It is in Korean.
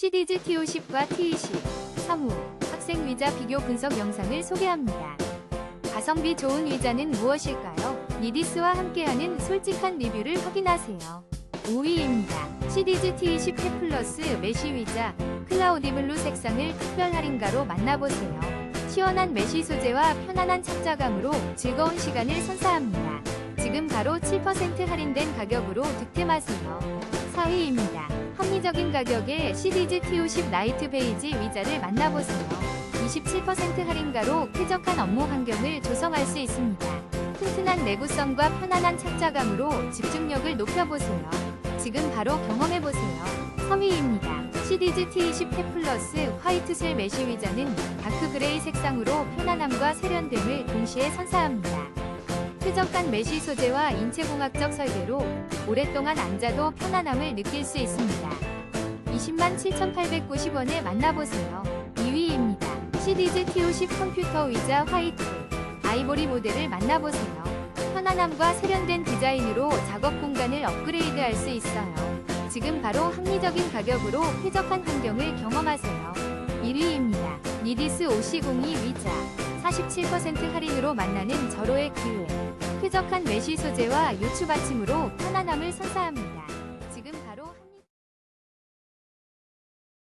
시디즈 T50과 T20, 사무, 학생 위자 비교 분석 영상을 소개합니다. 가성비 좋은 위자는 무엇일까요? 니디스와 함께하는 솔직한 리뷰를 확인하세요. 5위입니다. 시디즈 T20 탭 플러스 메쉬 위자 클라우디 블루 색상을 특별 할인가로 만나보세요. 시원한 메쉬 소재와 편안한 착자감으로 즐거운 시간을 선사합니다. 지금 바로 7% 할인된 가격으로 득템하세요. 4위입니다. 합리적인 가격에 시디즈 T50 나이트 베이지 위자를 만나보세요. 27% 할인가로 쾌적한 업무 환경을 조성할 수 있습니다. 튼튼한 내구성과 편안한 착자감으로 집중력을 높여보세요. 지금 바로 경험해보세요. 3위입니다. 시디즈 T20 탭 플러스 화이트 셀 메쉬 위자는 다크 그레이 색상으로 편안함과 세련됨을 동시에 선사합니다. 쾌적한 메쉬 소재와 인체공학적 설계로 오랫동안 앉아도 편안함을 느낄 수 있습니다. 20만 7,890원에 만나보세요. 2위입니다. 시디즈 T50 컴퓨터 의자 화이트 아이보리 모델을 만나보세요. 편안함과 세련된 디자인으로 작업 공간을 업그레이드할 수 있어요. 지금 바로 합리적인 가격으로 쾌적한 환경을 경험하세요. 1위입니다. 니디스 OC02 위자 47% 할인으로 만나는 절호의 기회. 쾌적한 메쉬 소재와 요추 받침으로 편안함을 선사합니다.